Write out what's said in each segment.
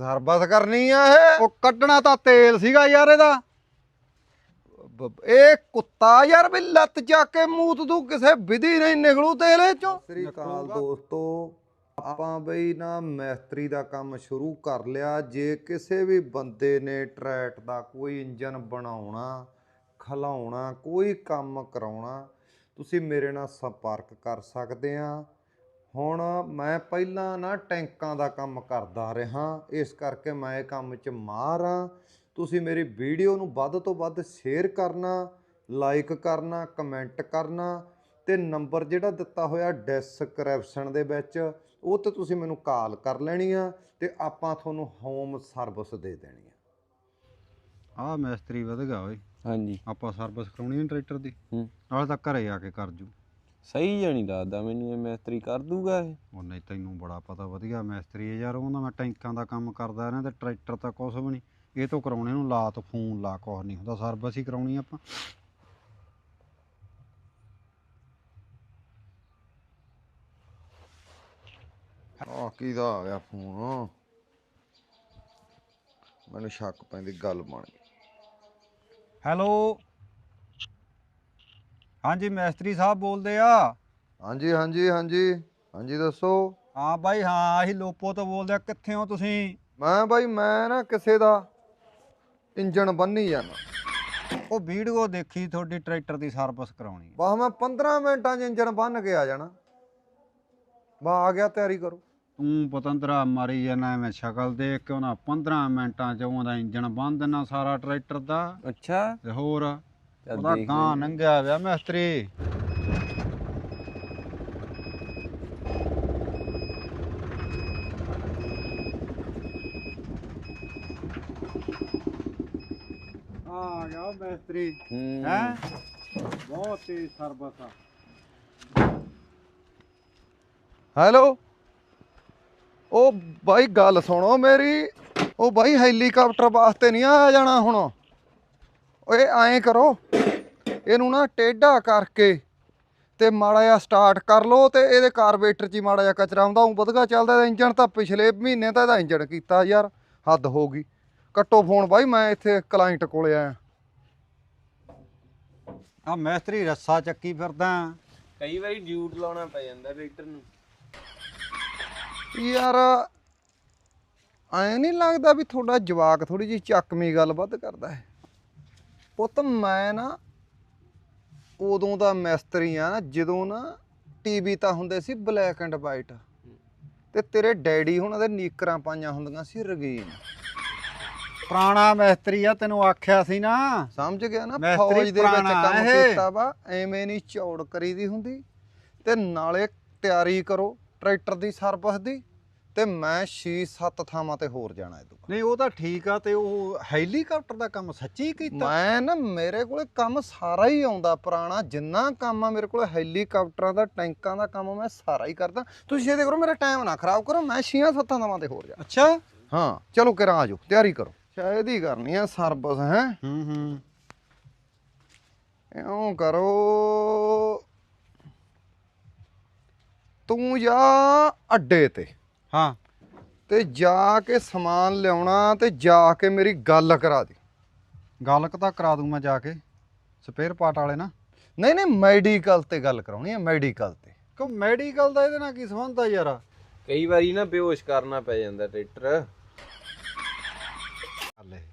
ਸਰਬਤ ਕਰਨੀ ਆ ਇਹ। ਉਹ ਕੱਢਣਾ ਤਾਂ ਤੇਲ ਸੀਗਾ ਯਾਰ ਇਹਦਾ। ਬ- ਇਹ ਕੁੱਤਾ ਯਾਰ ਵੀ ਲੱਤ ਚੱਕ ਕੇ ਮੂਤ ਤੂੰ ਕਿਸੇ ਵਿਧੀ ਨਹੀਂ ਨਿਕਲੂ ਤੇਲੇ ਚੋਂ। ਸ੍ਰੀ ਅਕਾਲ ਦੋਸਤੋ। ਆਪਾਂ ਬਈ ਨਾ ਮਿਸਤਰੀ ਦਾ ਕੰਮ ਸ਼ੁਰੂ ਕਰ ਲਿਆ। ਜੇ ਕਿਸੇ ਵੀ ਬੰਦੇ ਨੇ ਟਰੈਟ ਦਾ ਕੋਈ ਇੰਜਨ ਬਣਾਉਣਾ, ਖਲਾਉਣਾ, ਕੋਈ ਕੰਮ ਕਰਾਉਣਾ, ਤੁਸੀਂ ਮੇਰੇ ਨਾਲ ਸੰਪਰਕ ਕਰ ਸਕਦੇ ਆ। ਹੁਣ ਮੈਂ ਪਹਿਲਾਂ ਨਾ ਟੈਂਕਾਂ ਦਾ ਕੰਮ ਕਰਦਾ ਰਿਹਾ ਇਸ ਕਰਕੇ ਮੈਂ ਇਹ ਕੰਮ 'ਚ ਮਾਹਰ ਆ ਤੁਸੀਂ ਮੇਰੀ ਵੀਡੀਓ ਨੂੰ ਵੱਧ ਤੋਂ ਵੱਧ ਸ਼ੇਅਰ ਕਰਨਾ ਲਾਈਕ ਕਰਨਾ ਕਮੈਂਟ ਕਰਨਾ ਤੇ ਨੰਬਰ ਜਿਹੜਾ ਦਿੱਤਾ ਹੋਇਆ ਡਿਸਕ੍ਰਿਪਸ਼ਨ ਦੇ ਵਿੱਚ ਉਹ ਤੇ ਤੁਸੀਂ ਮੈਨੂੰ ਕਾਲ ਕਰ ਲੈਣੀ ਆ ਤੇ ਆਪਾਂ ਤੁਹਾਨੂੰ ਹੋਮ ਸਰਵਿਸ ਦੇ ਦੇਣੀ ਆ। ਆਹ ਮਿਸਤਰੀ ਵਧ ਗਿਆ ਓਏ। ਹਾਂਜੀ। ਆਪਾਂ ਸਰਵਿਸ ਕਰਾਉਣੀ ਹੈ ਟਰੈਕਟਰ ਦੀ। ਹੂੰ। ਨਾਲ ਤਾਂ ਘਰੇ ਆ ਕੇ ਕਰ ਜੂ। ਸਹੀ ਜਾਣੀ ਲੱਗਦਾ ਮੈਨੂੰ ਇਹ ਮਿਸਤਰੀ ਕਰ ਦੂਗਾ ਇਹ। ਉਹ ਨਹੀਂ ਤੈਨੂੰ ਬੜਾ ਪਤਾ ਵਧੀਆ ਮਿਸਤਰੀ ਹੈ ਯਾਰ ਉਹਨਾਂ ਮੈਂ ਟੈਂਕਾਂ ਦਾ ਕੰਮ ਕਰਦਾ ਇਹਨਾਂ ਤੇ ਟਰੈਕਟਰ ਤਾਂ ਕੁਛ ਵੀ ਨਹੀਂ। ਇਹ ਤੋਂ ਕਰਾਉਣੇ ਨੂੰ ਲਾ ਤੋਂ ਫੋਨ ਲਾ ਕੁਛ ਨਹੀਂ ਹੁੰਦਾ ਸਰਵਿਸ ਹੀ ਕਰਾਉਣੀ ਆਪਾਂ। ਆ ਕਿਹਦਾ ਆ ਗਿਆ ਫੋਨ? ਮੈਨੂੰ ਸ਼ੱਕ ਪੈਂਦੀ ਗੱਲ ਬਣ ਗਈ। ਹੈਲੋ? ਹਾਂਜੀ ਮਿਸਤਰੀ ਸਾਹਿਬ ਬੋਲਦੇ ਆ। ਹਾਂਜੀ ਹਾਂਜੀ ਹਾਂਜੀ। ਹਾਂਜੀ ਦੱਸੋ। ਹਾਂ ਬਾਈ ਹਾਂ ਅਸੀਂ ਲੋਪੋ ਤੋਂ ਬੋਲਦੇ ਆ। ਕਿੱਥੇ ਹੋ ਤੁਸੀਂ? ਮੈਂ ਬਾਈ ਮੈਂ ਨਾ ਕਿਸੇ ਦਾ ਇੰਜਣ ਬੰਨੀ ਜਾਣਾ ਉਹ ਵੀਡੀਓ ਦੇਖੀ ਤੁਹਾਡੀ ਟਰੈਕਟਰ ਦੀ ਸਰਵਿਸ ਕਰਾਉਣੀ ਹੈ ਬਸ ਮੈਂ 15 ਮਿੰਟਾਂ 'ਚ ਇੰਜਣ ਬੰਨ ਕੇ ਆ ਜਾਣਾ। ਬਾ ਆ ਗਿਆ ਤਿਆਰੀ ਕਰੋ। ਤੂੰ ਪਤੰਦਰਾ ਮਾਰੀ ਜਾਣਾ ਐਵੇਂ ਸ਼ਕਲ ਦੇਖ ਕੇ ਉਹਨਾਂ 15 ਮਿੰਟਾਂ ਚ ਉਹਦਾ ਇੰਜਣ ਬੰਦ ਦੇਣਾ ਸਾਰਾ ਟਰੈਕਟਰ ਦਾ। ਅੱਛਾ। ਤੇ ਹੋਰ ਚੱਲ ਉਹਦਾ ਦੇਖ ਗਾਂ ਲੈਂਦੇ। ਨੰਗਿਆ ਵਿਆ ਮਿਸਤਰੀ। ਆ ਗਿਆ ਮਿਸਤਰੀ। ਹੂੰ। ਹੈ? ਬਹੁਤ ਤੇਜ਼ ਸਰਬਤ ਆ। ਹੈਲੋ? ਉਹ ਬਾਈ ਗੱਲ ਸੁਣੋ ਮੇਰੀ। ਉਹ ਬਾਈ ਹੈਲੀਕਾਪਟਰ ਵਾਸਤੇ ਨਹੀਂ ਆ ਜਾਣਾ ਹੁਣ। ਓਏ ਐਂ ਕਰੋ। ਇਹਨੂੰ ਨਾ ਟੇਢਾ ਕਰਕੇ ਤੇ ਮਾੜਾ ਜਿਹਾ ਸਟਾਰਟ ਕਰ ਲਓ ਤੇ ਇਹਦੇ ਕਾਰਬੇਟਰ 'ਚ ਹੀ ਮਾੜਾ ਜਿਹਾ ਕਚਰਾ ਆਉਂਦਾ ਉਹ ਵਧਗਾ ਚੱਲਦਾ ਇਹਦਾ ਇੰਜਣ ਤਾਂ ਪਿਛਲੇ ਮਹੀਨੇ ਤਾਂ ਇਹਦਾ ਇੰਜਣ ਕੀਤਾ ਯਾਰ ਹੱਦ ਹੋ ਗਈ। ਕੱਟੋ ਫੋਨ ਬਾਈ ਮੈਂ ਇੱਥੇ ਕਲਾਇੰਟ ਕੋਲੇ ਆਇਆ। ਆ ਮਿਸਤਰੀ ਰੱਸਾ ਚੱਕੀ ਫਿਰਦਾ। ਕਈ ਵਾਰੀ ਡਿਊਟ ਲਾਉਣਾ ਪੈ ਜਾਂਦਾ ਟਰੈਕਟਰ ਨੂੰ। ਯਾਰ ਐ ਨਹੀਂ ਲੱਗਦਾ ਵੀ ਤੁਹਾਡਾ ਜਵਾਕ ਥੋੜੀ ਜਿਹੀ ਚੱਕਵੀਂ ਗੱਲ ਵੱਧ ਕਰਦਾ ਹੈ। ਪੁੱਤ ਮੈਂ ਨਾ ਉਦੋਂ ਦਾ ਮਿਸਤਰੀ ਆ ਨਾ ਜਦੋਂ ਨਾ ਟੀਵੀ ਤਾਂ ਹੁੰਦੇ ਸੀ ਬਲੈਕ ਐਂਡ ਵਾਈਟ ਤੇ ਤੇਰੇ ਡੈਡੀ ਹੁਣਾਂ ਦੇ ਨੀਕਰਾਂ ਪਾਈਆਂ ਹੁੰਦੀਆਂ ਸੀ ਰਗੀਨ। ਪੁਰਾਣਾ ਮਿਸਤਰੀ ਆ ਤੈਨੂੰ ਆਖਿਆ ਸੀ ਨਾ। ਸਮਝ ਗਿਆ ਨਾ ਮਿਸਤਰੀ ਫੌਜ ਦੇ ਵਿੱਚ ਪੁਰਾਣਾ ਕੰਮ ਇਹ। ਕੀਤਾ ਵਾ ਐਵੇਂ ਨਹੀਂ ਚੌੜ ਕਰੀਦੀ ਹੁੰਦੀ। ਤੇ ਨਾਲੇ ਤਿਆਰੀ ਕਰੋ ਟਰੈਕਟਰ ਦੀ ਸਰਵਿਸ ਦੀ। ਤੇ ਮੈਂ 6-7 ਥਾਵਾਂ ਤੇ ਹੋਰ ਜਾਣਾ ਬਾਅਦ। ਨਹੀਂ ਉਹ ਤਾਂ ਠੀਕ ਆ ਤੇ ਉਹ ਹੈਲੀਕਾਪਟਰ ਦਾ ਕੰਮ ਸੱਚੀ ਕੀਤਾ? ਮੈਂ ਨਾ ਮੇਰੇ ਕੋਲੇ ਕੰਮ ਸਾਰਾ ਹੀ ਆਉਂਦਾ ਪੁਰਾਣਾ। ਜਿੰਨਾ ਕੰਮ ਆ ਮੇਰੇ ਕੋਲੇ ਹੈਲੀਕਾਪਟਰਾਂ ਦਾ ਟੈਂਕਾਂ ਦਾ ਕੰਮ ਮੈਂ ਸਾਰਾ ਹੀ ਕਰਦਾ। ਤੁਸੀਂ ਇਹਦੇ ਕਰੋ ਮੇਰਾ ਟਾਈਮ ਨਾ ਖਰਾਬ ਕਰੋ ਮੈਂ 6-7 ਥਾਵਾਂ ਤੇ ਹੋਰ ਜਾ ਅੱਛਾ? ਹਾਂ ਚਲੋ ਕਿਰਾਂ ਆਜੋ ਤਿਆਰੀ ਕਰੋ। ਸ਼ਾਇਦ ਹੀ ਕਰਨੀ ਆ ਸਰਵਿਸ ਹੈ? ਹੂੰ ਹੂੰ। ਇਉਂ ਕਰੋ। ਤੂੰ ਜਾ ਅੱਡੇ ਤੇ। ਹਾਂ। ਤੇ ਜਾ ਕੇ ਸਮਾਨ ਲਿਆਉਣਾ ਤੇ ਜਾ ਕੇ ਮੇਰੀ ਗੱਲ ਕਰਾ ਦੇ। ਗੱਲ ਤਾਂ ਕਰਾ ਦੂੰ ਮੈਂ ਜਾ ਕੇ। ਸਪੇਅਰ ਪਾਰਟ ਵਾਲੇ ਨਾ। ਨਹੀਂ ਨਹੀਂ ਮੈਡੀਕਲ ਤੇ ਗੱਲ ਕਰਾਉਣੀ ਹੈ ਮੈਡੀਕਲ ਤੇ। ਕਿ ਮੈਡੀਕਲ ਦਾ ਇਹਦੇ ਨਾਲ ਕੀ ਸੰਬੰਧ ਆ ਯਾਰ? ਕਈ ਵਾਰੀ ਨਾ ਬੇਹੋਸ਼ ਕਰਨਾ ਪੈ ਜਾਂਦਾ ਟਰੈਕਟਰ।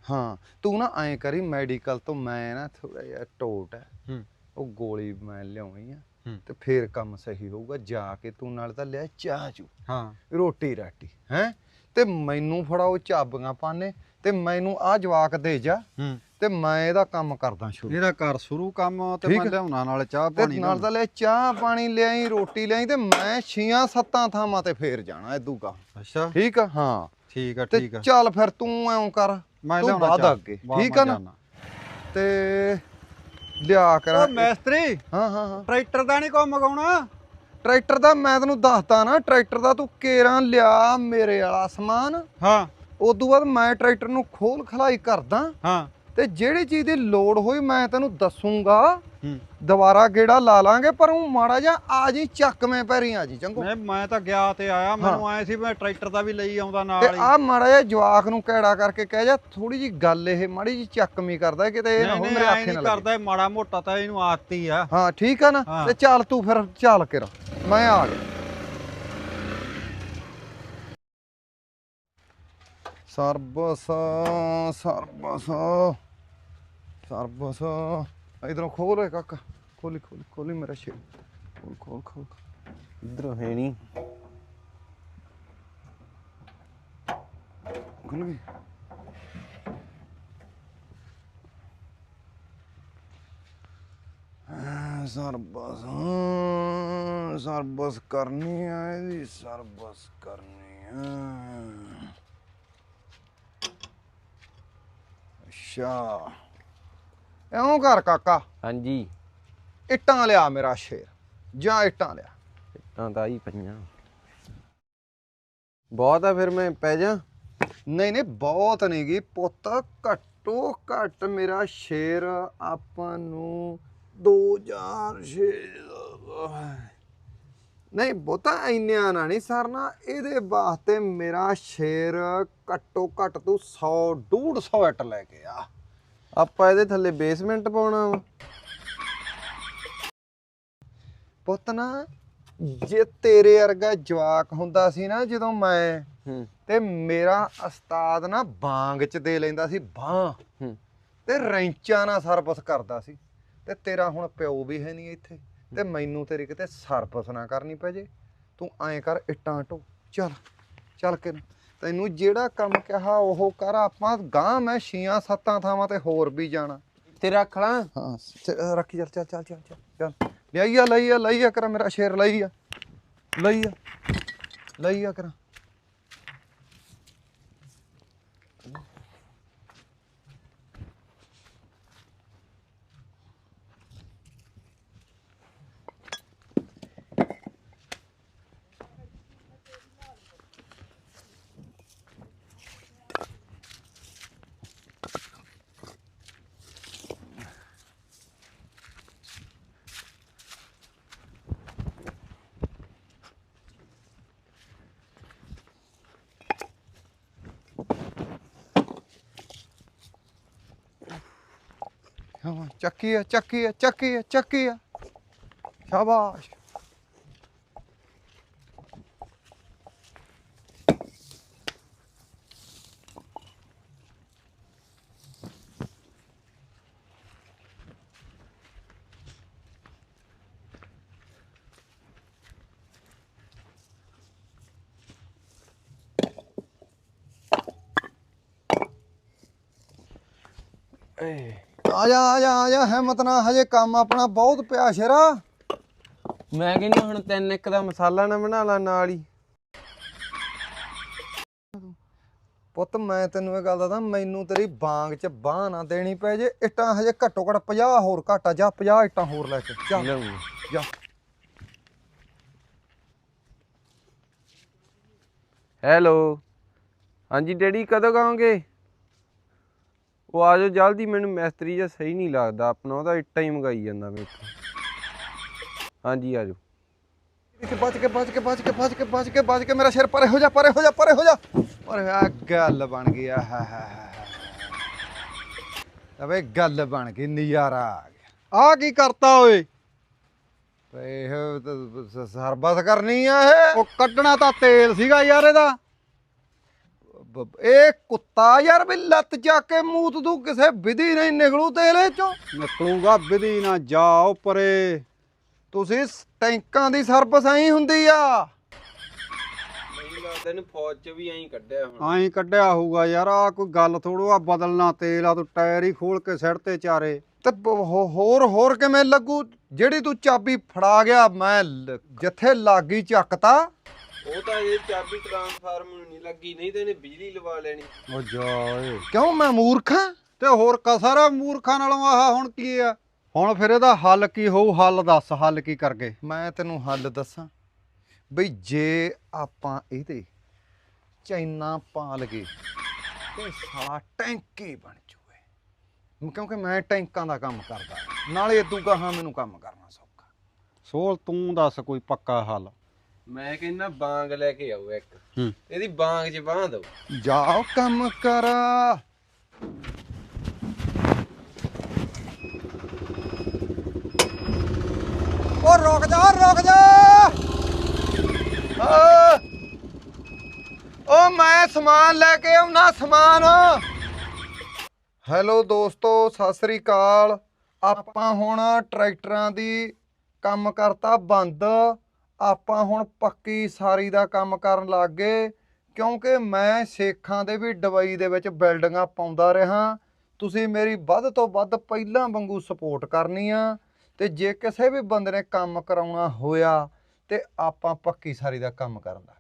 ਹਾਂ ਤੂੰ ਨਾ ਐਂ ਕਰੀ ਮੈਡੀਕਲ ਤੋਂ ਮੈਂ ਨਾ ਥੋੜਾ ਜਿਹਾ ਟੋਟ ਹੈ। ਹੂੰ। ਉਹ ਗੋਲੀ ਮੈਂ ਲਿਆਉਣੀ ਆ। ਤੇ ਫੇਰ ਕੰਮ ਸਹੀ ਹੋਊਗਾ ਜਾ ਕੇ ਤੂੰ ਨਾਲ ਤਾਂ ਲਿਆ ਚਾਹ ਚੂ ਹਾਂ। ਰੋਟੀ ਰਾਟੀ। ਹੈ? ਤੇ ਮੈਨੂੰ ਫੜਾਓ ਚਾਬੀਆਂ ਪਾਣੇ ਤੇ ਮੈਨੂੰ ਆ ਜਵਾਕ ਦੇ ਜਾ ਤੇ ਮੈਂ ਇਹਦਾ ਕੰਮ ਕਰਦਾ ਸ਼ੁਰੂ। ਇਹਦਾ ਕਰ ਸ਼ੁਰੂ ਕੰਮ ਤੇ ਮੈਂ। ਲਿਆਉਣਾ ਨਾਲ ਚਾਹ ਤੇ ਪਾਣੀ ਨਾਲ ਤਾਂ ਲੈ ਚਾਹ ਪਾਣੀ ਲਿਆਈ ਰੋਟੀ ਲਿਆਈ ਤੇ ਮੈਂ ਛੀਆਂ ਸੱਤਾਂ ਥਾਵਾਂ ਤੇ ਫੇਰ ਜਾਣਾ ਇਦੂਗਾ ਅੱਛਾ। ਠੀਕ ਆ? ਹਾਂ। ਠੀਕ ਆ ਠੀਕ ਆ। ਚੱਲ ਫਿਰ ਤੂੰ ਐਂ ਕਰ ਮੈਂ ਲਿਆਉਣਾ ਚਾਹ। ਅੱਗੇ, ਠੀਕ ਆ ਨਾ? ਤੇ ਲਿਆ ਕਰਾਂ। ਉਹ ਮਿਸਤਰੀ। ਹਾਂ ਹਾਂ ਹਾਂ। ਟਰੈਕਟਰ ਦਾ ਨਹੀਂ ਕੋਈ ਮਗਾਉਣਾ ਟਰੈਕਟਰ ਦਾ ਮੈਂ ਤੈਨੂੰ ਦੱਸਦਾ ਨਾ ਟਰੈਕਟਰ ਦਾ ਤੂੰ ਕੇਰਾਂ ਲਿਆ ਮੇਰੇ ਵਾਲਾ ਸਮਾਨ। ਹਾਂ। ਉਦੋਂ ਬਾਅਦ ਮੈਂ ਟਰੈਕਟਰ ਨੂੰ ਖੋਲ ਖਲਾਈ ਕਰਦਾ। ਹਾਂ। ਤੇ ਜਿਹੜੀ ਚੀਜ਼ ਦੀ ਲੋੜ ਹੋਈ ਮੈਂ ਤੈਨੂੰ ਦੱਸੂਗਾ। ਹੂੰ। ਦੁਬਾਰਾ ਗੇੜਾ ਲਾ ਲਾਂਗੇ ਪਰ ਉਹ ਮਾੜਾ ਜਿਹਾ ਆ ਜੀ ਚੱਕਵੇਂ ਪੈਰੀ ਆ ਜੀ ਚੰਗੋ। ਮੈਂ ਮੈਂ ਤਾਂ ਗਿਆ ਤੇ ਆਇਆ ਮੈਨੂੰ ਆਏ ਸੀ ਮੈਂ ਟਰੈਕਟਰ ਦਾ ਵੀ ਲਈ ਆਉਂਦਾ ਤੇ ਨਾਲ ਹੀ। ਆ ਮਾੜਾ ਜਿਹਾ ਜਵਾਕ ਨੂੰ ਕਿਹੜਾ ਕਰਕੇ ਕਹਿ ਜਾ ਥੋੜੀ ਜੀ ਗੱਲ ਇਹ ਮਾੜੀ ਜੀ ਚੱਕਵੀਂ ਕਰਦਾ ਕਿਤੇ ਇਹ ਨਾ ਹੋ ਮੇਰੇ ਆਖੇ ਨਾ ਕਰਦਾ ਮਾੜਾ ਮੋਟਾ ਤਾਂ ਇਹਨੂੰ ਆਦਤ ਆ। ਹਾਂ ਠੀਕ ਆ ਨਾ। ਤੇ ਚੱਲ ਤੂੰ ਫਿਰ ਚੱਲ ਕੇ ਮੈਂ ਆ ਗਿਆ। ਸਰਬਸ ਸਰਬਸ। ਸਰਬਸ ਇਧਰੋਂ ਖੋਲ ਓਏ ਕਾਕਾ ਖੋਲੀ ਖੋਲੀ ਖੋਲੀ ਮੇਰਾ ਖੋਲ ਖੋਲ ਖੋਲ ਇਧਰੋਂ ਹੈ ਨਹੀਂ ਖੁੱਲ ਗਈ ਹਾਂ, ਸਰਬਸ ਸਰਬਸ ਕਰਨੀ ਆ ਇਹਦੀ ਸਰਬਸ ਕਰਨੀ ਆ ਅੱਛਾ ਐਉਂ ਕਰ ਕਾਕਾ। ਹਾਂਜੀ। ਇੱਟਾਂ ਲਿਆ ਮੇਰਾ ਸ਼ੇਰ। ਜਾਂ ਇੱਟਾਂ ਲਿਆ। ਤਾਂ ਤਾਂ ਹੀ ਪਈਆਂ। ਬਹੁਤ ਆ ਫਿਰ ਮੈਂ ਪੈ ਜਾ। ਨਹੀਂ ਨਹੀਂ ਬਹੁਤ ਨਹੀਂ ਗੀ ਪੁੱਤ। ਘੱਟੋ ਘੱਟ ਮੇਰਾ ਸ਼ੇਰ ਆਪਾਂ ਨੂੰ 2000 ਸ਼ੇਰ। ਨਹੀਂ ਬਹੁਤਾ ਇੰਨਿਆਂ ਨਾ ਨਹੀਂ ਸਰਨਾ। ਇਹਦੇ ਵਾਸਤੇ ਮੇਰਾ ਸ਼ੇਰ ਘੱਟੋ ਘੱਟ ਤੂੰ 100 150 ਇੱਟ ਲੈ ਕੇ ਆ। ਆਪਾਂ ਇਹਦੇ ਥੱਲੇ ਬੇਸਮੈਂਟ ਪਾਉਣਾ ਵਾ। ਪੁੱਤ ਨਾ ਜੇ ਤੇਰੇ ਵਰਗਾ ਜਵਾਕ ਹੁੰਦਾ ਸੀ ਨਾ ਜਦੋਂ ਮੈਂ ਤੇ ਮੇਰਾ ਉਸਤਾਦ ਨਾ ਬਾਂਗ ਚ ਦੇ ਲੈਂਦਾ ਸੀ ਬਾਹ। ਤੇ ਰੈਂਚਾਂ ਨਾਲ ਸਰਵਿਸ ਕਰਦਾ ਸੀ। ਤੇ ਤੇਰਾ ਹੁਣ ਪਿਓ ਵੀ ਹੈ ਨਹੀਂ ਇੱਥੇ ਤੇ ਮੈਨੂੰ ਤੇਰੀ ਕਿਤੇ ਸਰਵਿਸ ਨਾ ਕਰਨੀ ਪੈ ਜੇ। ਤੂੰ ਐਂ ਕਰ ਇੱਟਾਂ ਢੋ ਚੱਲ ਚੱਲ ਕੇ। ਤੈਨੂੰ ਜਿਹੜਾ ਕੰਮ ਕਿਹਾ ਉਹ ਕਰ ਆਪਾਂ ਗਾਂ ਮੈਂ ਛੀਆਂ ਸੱਤਾਂ ਥਾਵਾਂ ਤੇ ਹੋਰ ਵੀ ਜਾਣਾ। ਤੇ ਰੱਖ ਲਾਂ। ਹਾਂ ਚ- ਰੱਖੀ ਚੱਲ ਚੱਲ ਚੱਲ ਚੱਲ ਚੱਲ ਚੱਲ। ਲਈ ਆ ਲਈ ਆ ਲਈ ਆ ਕਰ ਮੇਰਾ ਸ਼ੇਰ ਲਈ ਆ। ਲਈ ਆ ਲਈ ਆ ਕਰ। ਹਾਂ ਚੱਕੀ ਆ ਚੱਕੀ ਆ ਚੱਕੀ ਆ ਚੱਕੀ ਆ ਸ਼ਾਬਾਸ਼ ਆ ਜਾ ਆ ਜਾ ਆ ਜਾ ਹਿੰਮਤ ਨਾ ਹਜੇ ਕੰਮ ਆਪਣਾ ਬਹੁਤ ਪਿਆ ਸ਼ੇਰਾ। ਮੈਂ ਕਹਿੰਦਾ ਹੁਣ ਤਿੰਨ ਇੱਕ ਦਾ ਮਸਾਲਾ ਨਾ ਬਣਾ ਲਾ ਨਾਲ ਹੀ। ਪੁੱਤ ਮੈਂ ਤੈਨੂੰ ਇਹ ਗੱਲ ਦੱਸਦਾ ਮੈਨੂੰ ਤੇਰੀ ਬਾਂਗ 'ਚ ਬਾਹ ਨਾ ਦੇਣੀ ਪੈ ਜੇ ਇੱਟਾਂ ਹਜੇ ਘੱਟੋ ਘੱਟ 50 ਹੋਰ ਘਾਟਾ ਜਾ 50 ਇੱਟਾਂ ਹੋਰ ਲੈ ਕੇ ਜਾ। ਜਾ। ਹੈਲੋ। ਹਾਂਜੀ ਡੈਡੀ ਕਦੋਂ ਕਹੋਗੇ ਉਹ ਆ ਜਾਓ, ਜਲਦੀ ਮੈਨੂੰ ਮਿਸਤਰੀ ਜਿਹਾ ਸਹੀ ਨਹੀਂ ਲੱਗਦਾ। ਆਪਣਾ ਉਹਦਾ ਇੱਟਾਂ ਹੀ ਮੰਗਾਈ ਜਾਂਦਾ ਮੇਰੇ ਤੋਂ। ਹਾਂਜੀ, ਆ ਜਾਓ। ਕਿ ਬਚ ਕੇ ਬਚ ਕੇ ਬਚ ਕੇ ਬਚ ਕੇ ਬਚ ਕੇ ਬਚ ਕੇ, ਮੇਰਾ ਸਿਰ ਪਰੇ ਹੋ ਜਾ, ਪਰੇ ਹੋ ਜਾ, ਪਰੇ ਹੋ ਜਾ। ਓਏ, ਆ ਗੱਲ ਬਣ ਗਈ ਆ ਹਾ ਹਾ ਹਾ ਗੱਲ ਬਣ ਗਈ, ਨਜ਼ਾਰਾ ਆ ਗਿਆ। ਆ ਕੀ ਕਰਤਾ ਓਏ? ਇਹ ਸਰਬਸ ਕਰਨੀ ਆ ਇਹ? ਉਹ ਕੱਢਣਾ ਤਾਂ ਤੇਲ ਸੀਗਾ ਯਾਰ ਇਹਦਾ। ਇਹ ਕੁੱਤਾ ਯਾਰ ਵੀ ਲੱਤ ਚੱਕ ਕੇ ਮੂਤ ਤੂੰ ਕਿਸੇ ਵਿਧੀ ਨਹੀਂ ਨਿਕਲੂ ਤੇਲੇ ਚੋਂ। ਨਿਕਲੂਗਾ ਵਿਧੀ ਨਾ ਜਾਓ ਪਰੇ। ਤੁਸੀਂ ਟੈਂਕਾਂ ਦੀ ਸਰਵਿਸ ਐਂ ਹੁੰਦੀ ਆ। ਮੈਨੂੰ ਲੱਗਦਾ ਇਹਨੂੰ ਫੌਜ 'ਚ ਵੀ ਐਂ ਕੱਢਿਆ ਹੁਣ। ਐਂ ਕੱਢਿਆ ਹੋਊਗਾ ਯਾਰ ਆ ਕੋਈ ਗੱਲ ਥੋੜੋ ਆ ਬਦਲਣਾ ਤੇਲ ਆ ਤੂੰ ਟਾਇਰ ਹੀ ਖੋਲ ਕੇ ਸਿਰ ਤੇ ਚਾਰੇ। ਤੇ ਬ- ਹੋ- ਹੋਰ ਹੋਰ ਕਿਵੇਂ ਲੱਗੂ? ਜਿਹੜੀ ਤੂੰ ਚਾਬੀ ਫੜਾ ਗਿਆ ਮੈਂ ਲ- ਜਿੱਥੇ ਲਾਗੀ ਚੱਕਤਾ ਉਹ ਤਾਂ ਇਹ ਚਾਬੀ ਟ੍ਰਾਂਸਫਾਰਮ ਨੂੰ ਨਹੀਂ ਲੱਗੀ ਨਹੀਂ ਤੇ ਇਹਨੇ ਬਿਜਲੀ ਲਵਾ ਲੈਣੀ। ਉਹ ਜਾ ਓਏ। ਕਿਉਂ ਮੈਂ ਮੂਰਖਾਂ ਤੇ ਹੋਰ ਕਸਰ ਮੂਰਖਾਂ ਨਾਲੋਂ ਆਹ ਹੁਣ ਕੀ ਆ? ਹੁਣ ਫਿਰ ਇਹਦਾ ਹੱਲ ਕੀ ਹੋਊ? ਹੱਲ ਦੱਸ ਹੱਲ ਕੀ ਕਰਗੇ ਮੈਂ ਤੈਨੂੰ ਹੱਲ ਦੱਸਾਂ। ਬਈ ਜੇ ਆਪਾਂ ਇਹਦੇ ਚੈਨਾ ਪਾ ਲਗੇ ਤੇ ਸਾਲਾ ਟੈਂਕੀ ਬਣ ਜੂਏ। ਕਿਉਂਕਿ ਮੈਂ ਟੈਂਕਾਂ ਦਾ ਕੰਮ ਕਰਦਾ। ਨਾਲੇ ਇਦੋਂ ਕਹਾ ਮੈਨੂੰ ਕੰਮ ਕਰਨਾ ਸੌਖਾ। ਸੋਲ ਤੂੰ ਦੱਸ ਕੋਈ ਪੱਕਾ ਹੱਲ। ਮੈਂ ਕਹਿੰਦਾ ਬਾਂਗ ਲੈ ਕੇ ਆਓ ਇੱਕ। ਹੂੰ। ਇਹਦੀ ਬਾਂਗ 'ਚ ਬਾਂਹ ਦਿਓ ਜਾਓ ਕੰਮ ਕਰ। ਓ ਰੁਕ ਜਾ ਰੁਕ ਜਾ। ਓ ਓ ਮੈਂ ਸਮਾਨ ਲੈ ਕੇ ਆਉਣਾ ਸਮਾਨ। ਹੈਲੋ ਦੋਸਤੋ ਸਤਿ ਸ੍ਰੀ ਅਕਾਲ। ਆਪਾਂ ਹੁਣ ਟਰੈਕਟਰਾਂ ਦੀ ਕੰਮ ਕਰਤਾ ਬੰਦ। ਆਪਾਂ ਹੁਣ ਪੱਕੀ ਸਾਰੀ ਦਾ ਕੰਮ ਕਰਨ ਲੱਗ ਗਏ, ਕਿਉਂਕਿ ਮੈਂ ਸੇਖਾਂ ਦੇ ਵੀ ਡਬਈ ਦੇ ਵਿੱਚ ਬਿਲਡਿੰਗਾਂ ਪਾਉਂਦਾ ਰਿਹਾ। ਤੁਸੀਂ ਮੇਰੀ ਵੱਧ ਤੋਂ ਵੱਧ ਪਹਿਲਾਂ ਵਾਂਗੂ ਸਪੋਰਟ ਕਰਨੀ ਆ ਤੇ ਜੇ ਕਿਸੇ ਵੀ ਬੰਦੇ ਨੇ ਕੰਮ ਕਰਾਉਣਾ ਹੋਇਆ, ਤੇ ਆਪਾਂ ਪੱਕੀ ਸਾਰੀ ਦਾ ਕੰਮ ਕਰਨ ਦਾ।